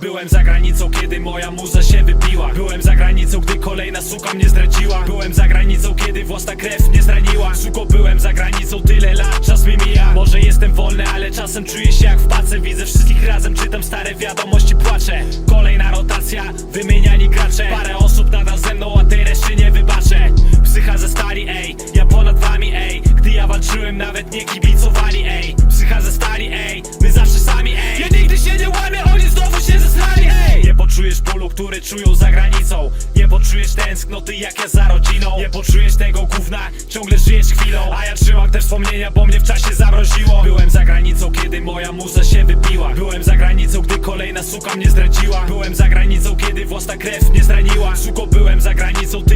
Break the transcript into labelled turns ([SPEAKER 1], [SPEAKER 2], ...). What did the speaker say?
[SPEAKER 1] Byłem za granicą, kiedy moja muza się wypiła. Byłem za granicą, gdy kolejna suka mnie zdradziła. Byłem za granicą, kiedy własna krew mnie zraniła. Suko, byłem za granicą, tyle lat, czas mi mija. Może jestem wolny, ale czasem czuję się jak w pace. Widzę wszystkich razem, czytam stare wiadomości, płaczę. Kolejna rotacja, wymieniani gracze. Parę osób nadal ze mną, a tej reszty nie wybaczę. Psycha ze stali, ej, ja ponad wami, ej. Gdy ja walczyłem, nawet nie kibicowali, poczujesz bólu, który czują za granicą. Nie poczujesz tęsknoty jak ja za rodziną. Nie poczujesz tego gówna, ciągle żyjesz chwilą. A ja trzymam te wspomnienia, bo mnie w czasie zamroziło. Byłem za granicą, kiedy moja muza się wypiła. Byłem za granicą, gdy kolejna suka mnie zdradziła. Byłem za granicą, kiedy własna krew mnie zraniła. Suko, byłem za granicą, ty